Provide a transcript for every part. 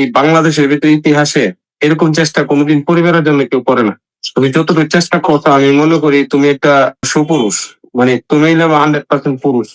এই বাংলাদেশের ভিতরে ইতিহাসে এরকম চেষ্টা কোনোদিন পরিবারের জন্য কেউ করে না। তুমি যতটুকু চেষ্টা করছ, আমি মনে করি তুমি একটা সুপুরুষ। মানে তুমি হান্ড্রেড পার্সেন্ট পুরুষ।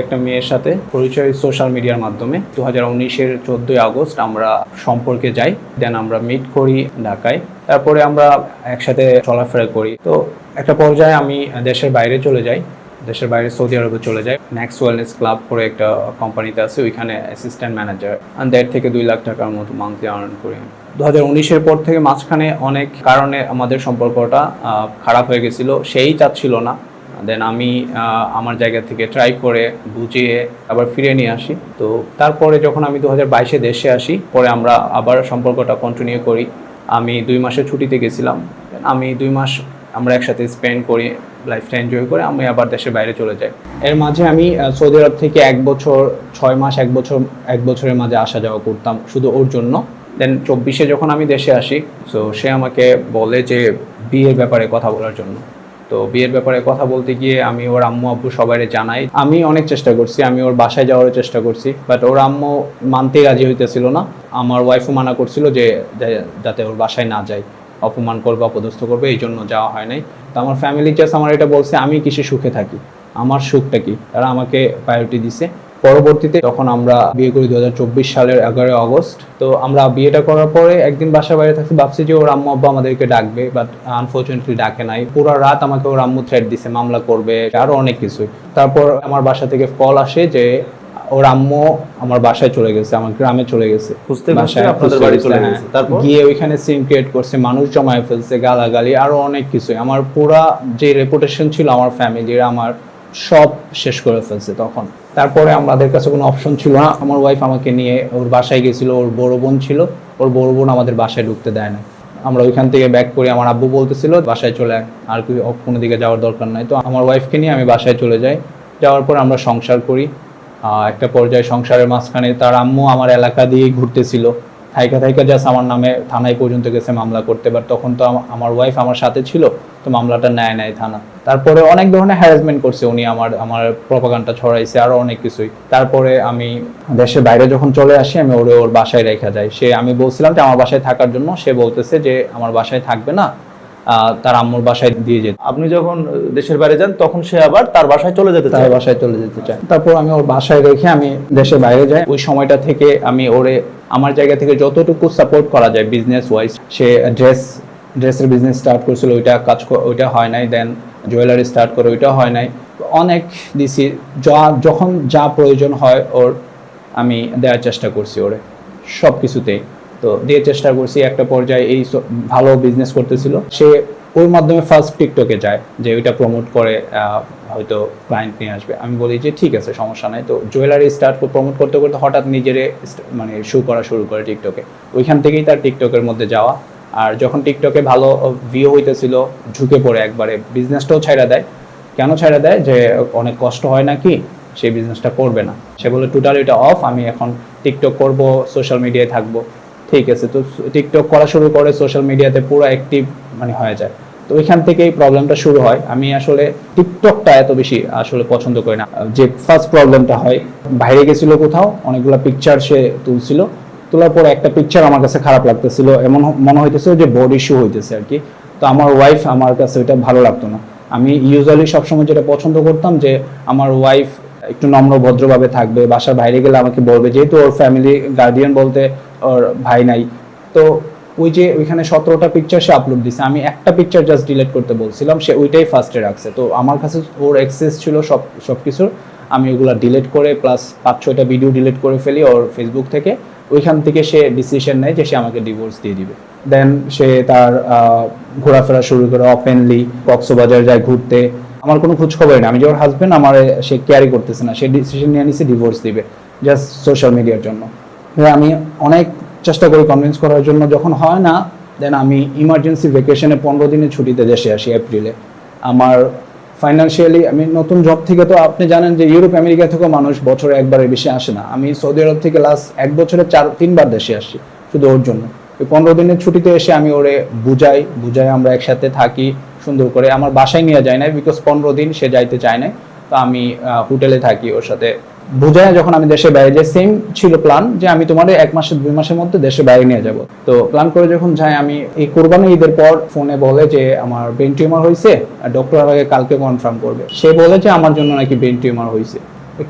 একটা মেয়ের সাথে পরিচয় সোশ্যাল মিডিয়ার মাধ্যমে। দু হাজার উনিশের চোদ্দোই আগস্ট আমরা সম্পর্কে যাই, দেন আমরা মিট করি ঢাকায়। তারপরে আমরা একসাথে চলাফেরা করি। তো একটা পর্যায়ে আমি দেশের বাইরে চলে যাই। দেশের বাইরে সৌদি আরবে চলে যাই ম্যাক্স ওয়েলনেস ক্লাব করে একটা কোম্পানিতে আছে, ওইখানে অ্যাসিস্ট্যান্ট ম্যানেজার দেড় থেকে দুই লাখ টাকার মতো মান্থলি আর্ন করি। দু হাজার উনিশের পর থেকে মাঝখানে অনেক কারণে আমাদের সম্পর্কটা খারাপ হয়ে গেছিল। সেই চাচ্ছিল না। দেন আমি আমার জায়গা থেকে ট্রাই করে বুঝিয়ে আবার ফিরে নিয়ে আসি। তো তারপরে যখন আমি দু হাজার বাইশে দেশে আসি, পরে আমরা আবার সম্পর্কটা কন্টিনিউ করি। আমি দুই মাসের ছুটিতে গেছিলাম। আমি দুই মাস আমরা একসাথে স্পেন্ড করি লাইফটা এনজয় করে আমি আবার দেশের বাইরে চলে যাই। এর মাঝে আমি সৌদি আরব থেকে এক বছর, ছয় মাস, এক বছর, এক বছরের মাঝে আসা যাওয়া করতাম শুধু ওর জন্য। দেন চব্বিশে যখন আমি দেশে আসি সো সে আমাকে বলে যে, বিয়ের ব্যাপারে কথা বলার জন্য। তো বিয়ের ব্যাপারে কথা বলতে গিয়ে আমি ওর আম্মু, আব্বু সবাই জানাই। আমি অনেক চেষ্টা করছি, আমি ওর বাসায় যাওয়ার চেষ্টা করছি বাট ওর আম্মু মানতেই রাজি হইতেছিল না। আমার ওয়াইফও মানা করছিল যে যাতে ওর বাসায় না যাই অপমান করবে, অপদস্থ করবে, এই জন্য যাওয়া হয় নাই। তো আমার ফ্যামিলি জাস্ট আমার এটা বলছে, আমি কিসে সুখে থাকি। আমার সুখটা কি? তারা আমাকে প্রায়োরিটি দিছে। পরবর্তীতে তখন আমরা বিয়ে করি দুই হাজার চব্বিশ সালের এগারোই আগস্ট, তো আমরা বিয়েটা করার পরে একদিন বাসা বাইরে থাকছি, ভাবছি যে ওর আম্মু আব্বা আমাদেরকে ডাকবে বাট আনফর্চুনেটলি ডাকে নাই। পুরো রাত আমাকে ওর আম্মু থ্রেট দিছে, মামলা করবে, আরও অনেক কিছুই। তারপর আমার বাসা থেকে কল আসে যে ওর আম্মু আমার বাসায় চলে গেছে আমার গ্রামে চলে গেছে। খুঁজতে খুঁজতে বাসায় আপনাদের বাড়ি চলে হ্যাঁ। গেছে। তারপর? গিয়ে ওইখানে সিম ক্রিয়েট করছে মানুষ জমায়ে ফেলছে গালাগালি আরও অনেক কিছু। আমার পুরা যে রেপুটেশন ছিল আমার ফ্যামিলির আমার সব শেষ করে ফেলছে তখন। তারপরে আমাদের কাছে কোনো অপশন ছিল না। আমার ওয়াইফ আমাকে নিয়ে ওর বাসায় গেছিল ওর বড় বোন ছিল ওর বড় বোন আমাদের বাসায় ঢুকতে দেয় না আমরা ওইখান থেকে ব্যাক করি আমার আব্বু বলতেছিল বাসায় চলে আর কি কোনো দিকে যাওয়ার দরকার নাই। তো আমার ওয়াইফকে নিয়ে আমি বাসায় চলে যাই। যাওয়ার পর আমরা সংসার করি। একটা পর্যায়ে সংসারের মাঝখানে তার আম্মু আমার এলাকা দিয়েই ঘুরতেছিল। থাইকা থাইকা জাস্ট আমার নামে থানায় পর্যন্ত গেছে মামলা করতে বাট তখন তো আমার ওয়াইফ আমার সাথে ছিল, তো মামলাটা নেয় নেয় থানা। তারপরে অনেক ধরনের হ্যারাসমেন্ট করছে উনি আমার আমার প্রপাগানটা ছড়াইছে আরও অনেক কিছুই। তারপরে আমি দেশের বাইরে যখন চলে আসি, আমি ওরে ওর বাসায় রেখা যাই। সে আমি বলছিলাম যে আমার বাসায় থাকার জন্য, সে বলতেছে যে আমার বাসায় থাকবে না তার আম্মুর বাসায় দিয়ে যেত। আপনি যখন দেশের বাইরে যান তখন সে আবার তার বাসায় চলে যেতে চায়। বাসায় চলে যেতে চায়। তারপর আমি ওর বাসায় রেখে আমি দেশের বাইরে যাই। ওই সময়টা থেকে আমি ওরে আমার জায়গা থেকে যতটুকু সাপোর্ট করা যায় বিজনেস ওয়াইজ সে ড্রেস ড্রেসের বিজনেস স্টার্ট করেছিল ওইটা কাজ ওইটা হয় নাই দেন জুয়েলারি স্টার্ট করে ওইটা হয় নাই। অনেক দিছি যা যখন যা প্রয়োজন হয় ওর আমি দেওয়ার চেষ্টা করছি ওরে সব কিছুতেই তো দিয়ে চেষ্টা করছি একটা পর্যায়ে এই ভালো বিজনেস করতেছিল। সে ওর মাধ্যমে ফার্স্ট টিকটকে যায়, যে ওইটা প্রমোট করে হয়তো ক্লায়েন্ট নিয়ে আসবে। আমি বলি যে ঠিক আছে, সমস্যা নাই। তো জুয়েলারি স্টার্ট প্রমোট করতে করতে হঠাৎ নিজেরে মানে শু করা শুরু করে টিকটকে ওইখান থেকেই তার টিকটকের মধ্যে যাওয়া। আর যখন টিকটকে ভালো ভিউ হইতেছিল, ঝুঁকে পড়ে একবারে। বিজনেসটাও ছাইড়া দেয়। কেন ছাইড়া দেয়? যে অনেক কষ্ট হয় নাকি সেই বিজনেসটা করবে না। সে বলে টোটাল এটা অফ আমি এখন টিকটক করব সোশ্যাল মিডিয়ায় থাকব। ঠিক আছে, তো টিকটক করা শুরু করে সোশ্যাল মিডিয়াতে পুরো অ্যাক্টিভ মানে হয়ে যায়। তো ওইখান থেকেই প্রবলেমটা শুরু হয়। আমি আসলে টিকটকটা এত বেশি আসলে পছন্দ করি না। যে ফার্স্ট প্রবলেমটা হয়, বাইরে গেছিল কোথাও, অনেকগুলো পিকচার সে তুলছিল। তোলার পরে একটা পিকচার আমার কাছে খারাপ লাগতেছিল। এমন মনে হইতেছিল যে বডি ইস্যু হইতেছে আর কি। তো আমার ওয়াইফ আমার কাছে ওইটা ভালো লাগতো না। আমি ইউজুয়ালি সবসময় যেটা পছন্দ করতাম যে আমার ওয়াইফ একটু নম্র, ভদ্রভাবে থাকবে, বাসার বাইরে গেলে আমাকে বলবে, যেহেতু ওর ফ্যামিলি গার্ডিয়ান বলতে ওর ভাই নাই। তো ওই যে ওইখানে সতেরোটা পিকচার সে আপলোড দিছে। আমি একটা পিকচার জাস্ট ডিলিট করতে বলছিলাম, সে ওইটাই ফার্স্টে রাখছে। তো আমার কাছে ওর অ্যাক্সেস ছিল সব সব কিছুর। আমি ওগুলো ডিলিট করে প্লাস পাঁচ, ছয়টা ভিডিও ডিলিট করে ফেলি ওর ফেসবুক থেকে। ওইখান থেকে সে ডিসিশন নেয় যে সে আমাকে ডিভোর্স দিয়ে দিবে। দেন সে তার ঘোরাফেরা শুরু করে ওপেনলি কক্সবাজার যায় ঘুরতে। আমার কোনো খোঁজ খবর নেই। আমি যে ওর হাজবেন্ড আমার সে ক্যারি করতেছে না। সে ডিসিশন নিয়ে নিছে ডিভোর্স দিবে। জাস্ট সোশ্যাল মিডিয়ার জন্য। আমি অনেক চেষ্টা করি কনভিন্স করার জন্য। যখন হয় না দেন আমি ইমার্জেন্সি ভেকেশনে পনেরো দিনের ছুটিতে দেশে আসি এপ্রিলে আমার ফাইন্যান্সিয়ালি আমি নতুন জব থেকে তো আপনি জানেন যে ইউরোপ আমেরিকা থেকেও মানুষ বছরে একবারের বেশি আসে না। আমি সৌদি আরব থেকে লাস্ট এক বছরে চার, তিনবার দেশে আসছি শুধু ওর জন্য। ওই পনেরো দিনের ছুটিতে এসে আমি ওরে বুঝাই বুঝাই আমরা একসাথে থাকি, সুন্দর করে। আমার বাসায় নিয়ে যায় না বিকজ পনেরো দিন সে যাইতে চায় না তো আমি হোটেলে থাকি ওর সাথে। বুঝায় যখন আমি দেশে বাইরে যাই সেম ছিল প্ল্যান যে আমি তোমার এক মাসের দুই মাসের মধ্যে দেশে বাইরে নিয়ে যাব। তো প্ল্যান করে যখন যাই আমি এই কোরবানি ঈদের পর ফোনে বলে যে আমার ব্রেন টিউমার হয়েছে ডক্টর আমাকে কালকে কনফার্ম করবে। সে বলে যে আমার জন্য নাকি ব্রেন টিউমার হয়েছে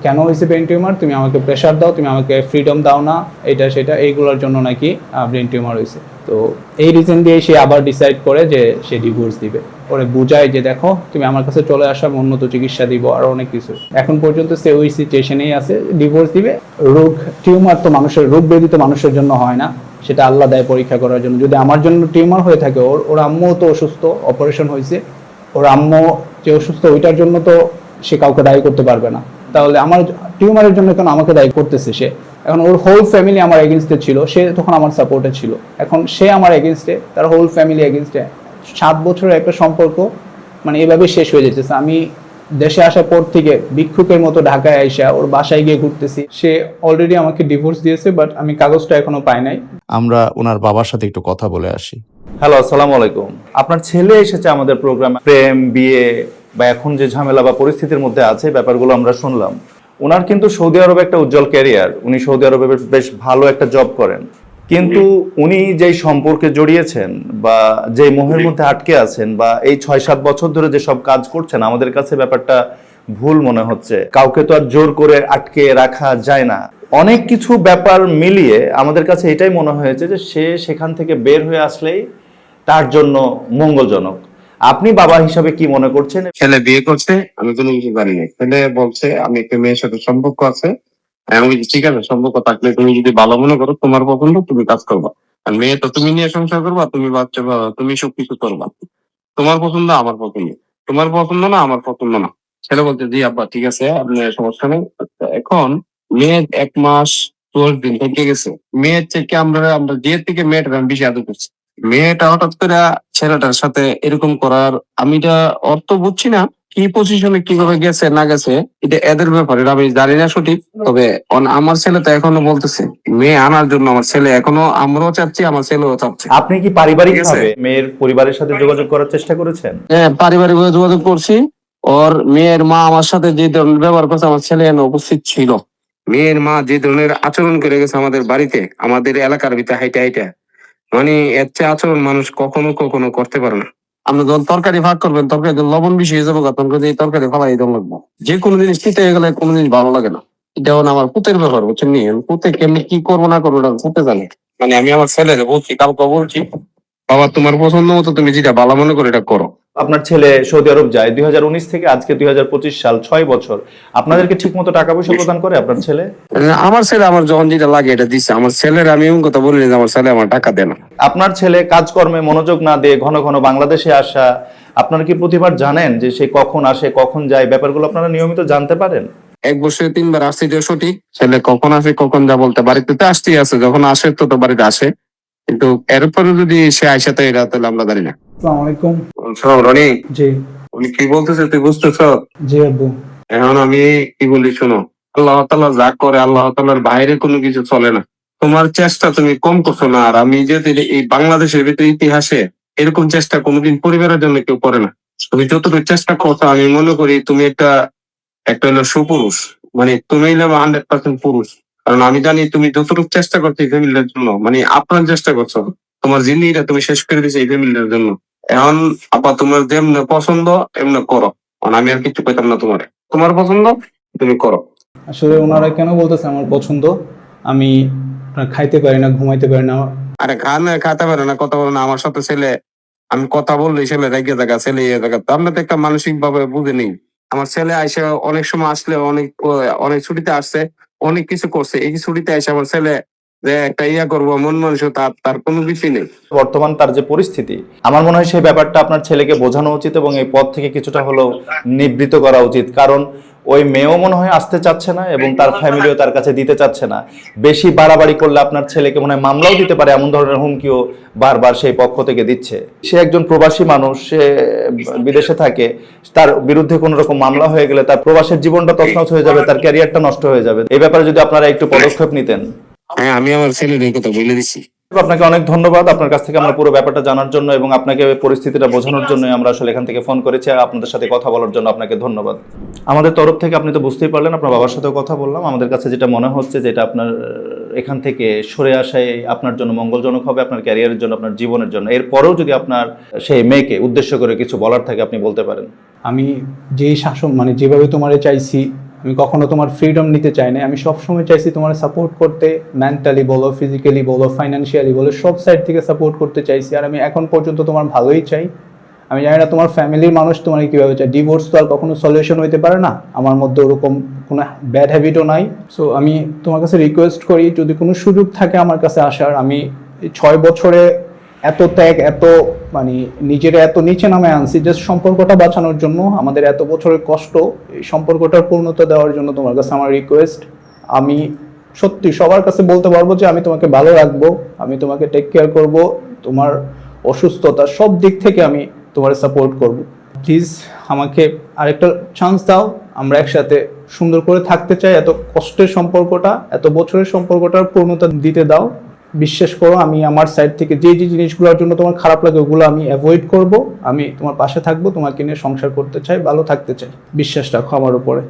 কেন হয়েছে ব্রেন টিউমার তুমি আমাকে প্রেশার দাও, তুমি আমাকে ফ্রিডম দাও না, এটা, সেটা, এইগুলোর জন্য নাকি ব্রেন টিউমার হয়েছে তো এই রিজন দিয়ে সে আবার ডিসাইড করে যে সে ডিভোর্স দিবে। ওরে বুঝায় যে দেখো, তুমি আমার কাছে চলে আসা, আমি উন্নত চিকিৎসা দিব, আর অনেক কিছু। এখন পর্যন্ত সে ওই সিচুয়েশনেই আছে ডিভোর্স দিবে। রোগ টিউমার তো মানুষের, রোগ ব্যাধি তো মানুষের জন্য হয় না। সেটা আল্লাহ দেয় পরীক্ষা করার জন্য। যদি আমার জন্য টিউমার হয়ে থাকে, ওর ওর আম্মু তো অসুস্থ অপারেশন হয়েছে। ওর আম্মু যে অসুস্থ, ওইটার জন্য তো সে কাউকে দায়ী করতে পারবে না। তাহলে আমার টিউমারের জন্য কেন আমাকে দায়ী করতেছে সে। এখন ওর হোল ফ্যামিলি আমার এগেনস্টে ছিল সে তখন আমার সাপোর্টে ছিল। এখন সে আমার এগেনস্টে তার হোল ফ্যামিলি এগেনস্টে সাত বছরের একটা সম্পর্ক মানে এভাবে শেষ হয়ে যেতেছে। আমি দেশে আসার পর থেকে ভিক্ষুকের মতো ঢাকায় আইসা ওর বাসায় গিয়ে ঘুরতেছি। সে অলরেডি আমাকে ডিভোর্স দিয়েছে বাট আমি কাগজটা এখনও পাই নাই। আমরা ওনার বাবার সাথে একটু কথা বলে আসি। হ্যালো আসসালামু আলাইকুম। আপনার ছেলে এসেছে আমাদের প্রোগ্রামে প্রেম বিয়ে বা এখন যে ঝামেলা বা পরিস্থিতির মধ্যে আছে ব্যাপারগুলো আমরা শুনলাম। ওনার কিন্তু সৌদি আরবে একটা উজ্জ্বল ক্যারিয়ার। উনি সৌদি আরবে বেশ- ভালো একটা জব করেন। কিন্তু উনি যেই সম্পর্কে জড়িয়েছেন বা যেই মোহের মধ্যে আটকে আছেন বা এই ছয় সাত বছর ধরে যে সব কাজ করছেন, আমাদের কাছে ব্যাপারটা ভুল মনে হচ্ছে। কাউকে তো আর জোর করে আটকে রাখা যায় না। অনেক কিছু ব্যাপার মিলিয়ে আমাদের কাছে এটাই মনে হয়েছে যে সে সেখান থেকে বের হয়ে আসলেই তার জন্য মঙ্গলজনক। আপনি বাবা হিসাবে কি মনে করছেন? ছেলে বিয়ে করছে আমি কোনো কিছু জানি না। ছেলে বলছে আমি একটা মেয়ের সাথে সম্পর্ক আছে আমি ঠিক আছে সম্পর্ক থাকলে তুমি যদি ভালো মনে করো তোমার পছন্দ তুমি কাজ করবা। আর মেয়ে তো তুমি নিয়ে সংসার করবা তুমি বাচ্চা তুমি সবকিছু করবা। তোমার পছন্দ আমার পছন্দ। তোমার পছন্দ না আমার পছন্দ না। ছেলে বলছে জি আব্বা ঠিক আছে আপনার সমস্যা নেই। আচ্ছা, এখন মেয়ে এক মাস দশ দিন থেকে গেছে। মেয়ের থেকে আমরা আমরা যে থেকে মেয়েটার আমি বেশি আদর করছি মেয়েটা হঠাৎ করে ছেলেটার সাথে এরকম করার আমি এটা অর্থ বুঝছি না কি পজিশনে কীভাবে গেছে না গেছে এটা এদের ব্যাপারে আমি জানি না সঠিক। তবে অন- আমার ছেলে তো এখনও বলতেছে মেয়ে আনার জন্য আমার ছেলে এখনও আমরাও চাচ্ছি আমার ছেলেও চাচ্ছে। আপনি কি পারিবারিক ভাবে মেয়ের পরিবারের সাথে যোগাযোগ করার চেষ্টা করেছেন? হ্যাঁ পারিবারিক ভাবে যোগাযোগ করছি। ওর মেয়ের মা আমার সাথে যে ধরনের ব্যবহার করছে আমার ছেলে এখানে উপস্থিত ছিল। মেয়ের মা যে ধরনের আচরণ করে গেছে আমাদের বাড়িতে আমাদের এলাকার ভিতরে হাইটা হাইটা মানে এর চেয়ে আচরণ মানুষ কখনো কখনো করতে পারে না। আপনি যখন তরকারি ভাগ করবেন তরকারি লবণ বেশি হয়ে যাব তখন কিন্তু এই তরকারি ফালাই দেওয়া লাগবে। যে কোনো জিনিস খেতে হয়ে গেলে কোনো জিনিস ভালো লাগে না। এটা হলো আমার পুতের ব্যাপার বুঝছেন নি? আমি পুতে কেমনি কি করব না করব পুতে জানে। মানে আমি আমার ছেলে বলছি কালকে বলছি বাবা তোমার পছন্দ মতো তুমি যেটা ভালো মনে করো এটা করো। আপনার ছেলে সৌদি আরব যায় দুই হাজার উনিশ থেকে আজকে দুই হাজার পঁচিশ সাল ছয় বছর। আপনাদেরকে ঠিক মতো টাকা পয়সা প্রদান করে আপনার ছেলে? আমার ছেলে আমার যখন যেটা লাগে এটা দিচ্ছে আমার ছেলের আমি এমন কথা বলিনি আমার ছেলে আমার টাকা দেয় না। আপনার ছেলে কাজকর্মে মনোযোগ না দিয়ে ঘন ঘন বাংলাদেশে আসা আপনারা কি প্রতিবার জানেন যে সে কখন আসে কখন যায়? ব্যাপারগুলো আপনারা নিয়মিত জানতে পারেন? এক বছরে তিনবার আসছে এটা সঠিক। ছেলে কখন আসে কখন যা বলতে বাড়িতে তো আসতেই আছে। যখন আসে তো তো বাড়িতে আসে। কিন্তু এরপরে যদি সে আইসা তো এটা তাহলে আমরা জানি না। আসসালামু আলাইকুম। শোন রনি। জি। উনি কি বলতেছে তুই বুঝতেছ? জি আব্বু। এখন আমি কি বলি শোনো। আল্লাহ তালা যা করে আল্লাহ তালার বাইরে কোনো কিছু চলে না। তোমার চেষ্টা তুমি কম করছ না আর আমি যে এই বাংলাদেশের ভিতরে ইতিহাসে এরকম চেষ্টা কোনোদিন পরিবারের জন্য কেউ করে না। তুমি যতটুকু চেষ্টা করছ আমি মনে করি তুমি একটা একটা হলো সুপুরুষ। মানে তুমি হলো হান্ড্রেড পার্সেন্ট পুরুষ। কারণ আমি জানি তুমি যতটুকু চেষ্টা করছ এই ফ্যামিলির জন্য মানে আপনার চেষ্টা করছ তোমার জিন্দিগিটা তুমি শেষ করে দিছো এই ফ্যামিলির জন্য। এখন আপা তোমার যেমন পছন্দ এমনি করো। কারণ আমি আর কিছু পেতাম না তোমার। তোমার পছন্দ তুমি করো। আসলে ওনারা কেন বলতেছে আমার পছন্দ? আমি খাইতে পারি না ঘুমাইতে পারি না। আরে খান খাতে পারে না কথা বলে না। আমার সাথে ছেলে আমি কথা বললে ছেলে রেগে জায়গা ছেলে ইয়ে তো আমরা তো একটা মানসিক ভাবে বুঝে নেই আমার ছেলে আইসে অনেক সময় আসলে অনেক অনেক ছুটিতে আসছে। অনেক কিছু করছে। এই ছুটিতে এসে আমার ছেলে যে একটা ইয়া করব, মন মানুষ তার তার কোনো কিছুই নেই। বর্তমান তার যে পরিস্থিতি, আমার মনে হয় সেই ব্যাপারটা আপনার ছেলেকে বোঝানো উচিত এবং এই পথ থেকে কিছুটা হলেও নিবৃত করা উচিত। কারণ ওই মেয়েও মনে হয় আসতে চাচ্ছে না এবং তার ফ্যামিলিও তার কাছে দিতে চাচ্ছে না। বেশি বাড়াবাড়ি করলে আপনার ছেলেকে মনে হয় মামলাও দিতে পারে এমন ধরনের হুমকিও বারবার সেই পক্ষ থেকে দিচ্ছে। সে একজন প্রবাসী মানুষ সে বিদেশে থাকে তার বিরুদ্ধে কোনো রকম মামলা হয়ে গেলে তার প্রবাসের জীবনটা তছনছ হয়ে যাবে তার ক্যারিয়ারটা নষ্ট হয়ে যাবে। এই ব্যাপারে যদি আপনারা একটু পদক্ষেপ নিতেন। হ্যাঁ আমি আমার ছেলের কথা বলে দিছি আপনাকে অনেক ধন্যবাদ। আপনার কাছ থেকে আমরা পুরো ব্যাপারটা জানার জন্য এবং আপনাকে পরিস্থিতিটা বোঝানোর জন্য আমরা আসলে এখান থেকে ফোন করেছি আর আপনাদের সাথে কথা বলার জন্য আপনাকে ধন্যবাদ। আমাদের তরফ থেকে আপনি তো বুঝতেই পারলেন, আপনার বাবার সাথেও কথা বললাম। আমাদের কাছে যেটা মনে হচ্ছে যেটা আপনার এখান থেকে সরে আসায় আপনার জন্য মঙ্গলজনক হবে, আপনার ক্যারিয়ারের জন্য, আপনার জীবনের জন্য। এরপরেও যদি আপনার সেই মেয়েকে উদ্দেশ্য করে কিছু বলার থাকে, আপনি বলতে পারেন। আমি যেই শাসন মানে যেভাবে তোমারে চাইছি আমি কখনো তোমার ফ্রিডম নিতে চাই না আমি সবসময় চাইছি তোমার সাপোর্ট করতে মেন্টালি বলো ফিজিক্যালি বলো ফাইন্যান্সিয়ালি বলো, সব সাইড থেকে সাপোর্ট করতে চাইছি। আর আমি এখন পর্যন্ত তোমার ভালোই চাই। আমি জানি না তোমার ফ্যামিলির মানুষ তোমার কীভাবে চাই ডিভোর্স তো আর কখনো সলিউশন হইতে পারে না। আমার মধ্যে ওরকম কোনো ব্যাড হ্যাবিটও নাই। সো আমি তোমার কাছে রিকোয়েস্ট করি, যদি কোনো সুযোগ থাকে আমার কাছে আসার, আমি ছয় বছরে এত ত্যাগ, এত মানে নিজের এত নিচে নামে আনছি জাস্ট সম্পর্কটা বাঁচানোর জন্য, আমাদের এত বছরের কষ্ট, এই সম্পর্কটার পূর্ণতা দেওয়ার জন্য তোমার কাছে আমার রিকোয়েস্ট আমি সত্যি সবার কাছে বলতে পারব যে আমি তোমাকে ভালো রাখব, আমি তোমাকে টেক কেয়ার করব, তোমার অসুস্থতা সব দিক থেকে আমি তোমার সাপোর্ট করব। প্লিজ আমাকে আরেকটা চান্স দাও, আমরা একসাথে সুন্দর করে থাকতে চাই, এত কষ্টের সম্পর্কটা, এত বছরের সম্পর্কটার পূর্ণতা দিতে দাও। বিশ্বাস করো, আমি আমার সাইড থেকে যে যে জিনিসগুলোর জন্য তোমার খারাপ লাগে, ওগুলো আমি অ্যাভয়েড করব। আমি তোমার পাশে থাকব, তোমাকে নিয়ে সংসার করতে চাই, ভালো থাকতে চাই। বিশ্বাস রাখো আমার উপরে।